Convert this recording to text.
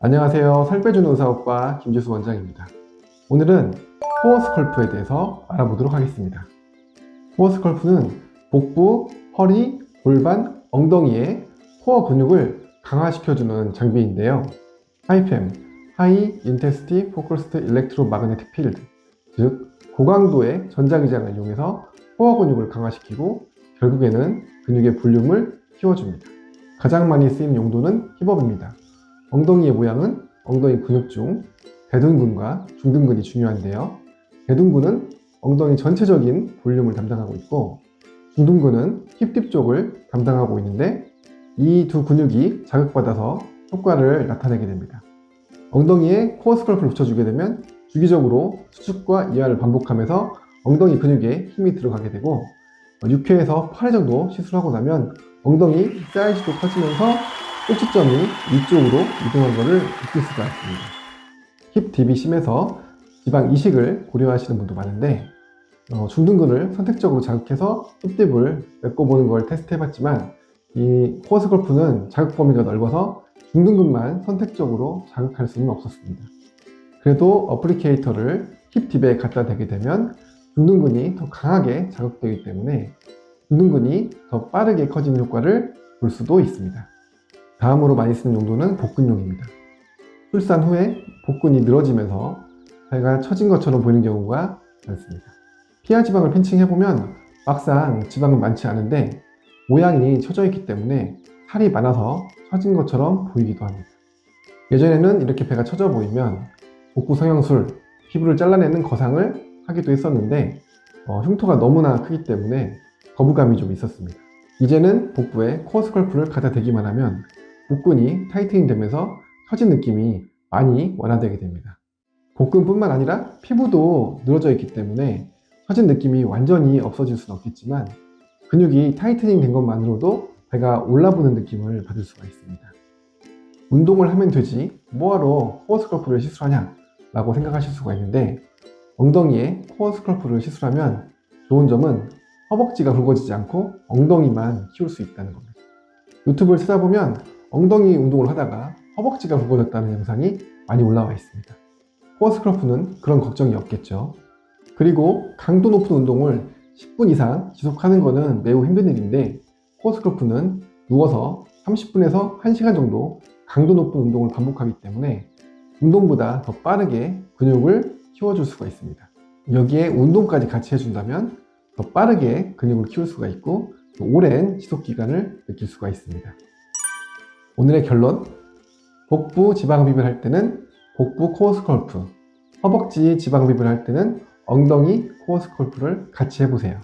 안녕하세요. 살 빼주는 의사오빠 김지수 원장입니다. 오늘은 코어 스컬프에 대해서 알아보도록 하겠습니다. 코어 스컬프는 복부, 허리, 골반, 엉덩이의 코어 근육을 강화시켜주는 장비인데요. 하이팸, 하이 인테스티 포커스드 일렉트로 마그네틱 필드, 즉 고강도의 전자기장을 이용해서 코어 근육을 강화시키고 결국에는 근육의 볼륨을 키워줍니다. 가장 많이 쓰이는 용도는 힙업입니다. 엉덩이의 모양은 엉덩이 근육 중 대둔근과 중둔근이 중요한데요. 대둔근은 엉덩이 전체적인 볼륨을 담당하고 있고 중둔근은 힙딥 쪽을 담당하고 있는데 이 두 근육이 자극받아서 효과를 나타내게 됩니다. 엉덩이에 코어 스컬프를 붙여주게 되면 주기적으로 수축과 이하를 반복하면서 엉덩이 근육에 힘이 들어가게 되고 6회에서 8회 정도 시술하고 나면 엉덩이 사이즈도 커지면서 꼭지점이 위쪽으로 이동한 것을 느낄 수가 있습니다. 힙 딥이 심해서 지방 이식을 고려하시는 분도 많은데 어, 중둔근을 선택적으로 자극해서 힙딥을 메꿔보는 걸 테스트해봤지만 이 코어 스컬프는 자극 범위가 넓어서 중둔근만 선택적으로 자극할 수는 없었습니다. 그래도 어플리케이터를 힙딥에 갖다 대게 되면 중둔근이 더 강하게 자극되기 때문에 중둔근이 더 빠르게 커지는 효과를 볼 수도 있습니다. 다음으로 많이 쓰는 용도는 복근용입니다. 출산 후에 복근이 늘어지면서 배가 처진 것처럼 보이는 경우가 많습니다. 피하 지방을 핀칭해보면 막상 지방은 많지 않은데 모양이 처져 있기 때문에 살이 많아서 처진 것처럼 보이기도 합니다. 예전에는 이렇게 배가 처져 보이면 복부 성형술, 피부를 잘라내는 거상을 하기도 했었는데 어, 흉터가 너무나 크기 때문에 거부감이 좀 있었습니다. 이제는 복부에 코어 스컬프를 갖다 대기만 하면 복근이 타이트닝 되면서 처진 느낌이 많이 완화되게 됩니다. 복근뿐만 아니라 피부도 늘어져 있기 때문에 처진 느낌이 완전히 없어질 수는 없겠지만 근육이 타이트닝 된 것만으로도 배가 올라보는 느낌을 받을 수가 있습니다. 운동을 하면 되지 뭐하러 코어 스컬프를 시술하냐 라고 생각하실 수가 있는데 엉덩이에 코어 스컬프를 시술하면 좋은 점은 허벅지가 굵어지지 않고 엉덩이만 키울 수 있다는 겁니다. 유튜브를 찾아보면 엉덩이 운동을 하다가 허벅지가 굵어졌다는 영상이 많이 올라와 있습니다. 코어 스컬프는 그런 걱정이 없겠죠. 그리고 강도 높은 운동을 10분 이상 지속하는 것은 매우 힘든 일인데 코어 스컬프는 누워서 30분에서 1시간 정도 강도 높은 운동을 반복하기 때문에 운동보다 더 빠르게 근육을 키워줄 수가 있습니다. 여기에 운동까지 같이 해준다면 더 빠르게 근육을 키울 수가 있고 또 오랜 지속 기간을 느낄 수가 있습니다. 오늘의 결론 복부 지방 흡입을 할 때는 복부 코어 스컬프 허벅지 지방 흡입을 할 때는 엉덩이 코어 스컬프를 같이 해보세요.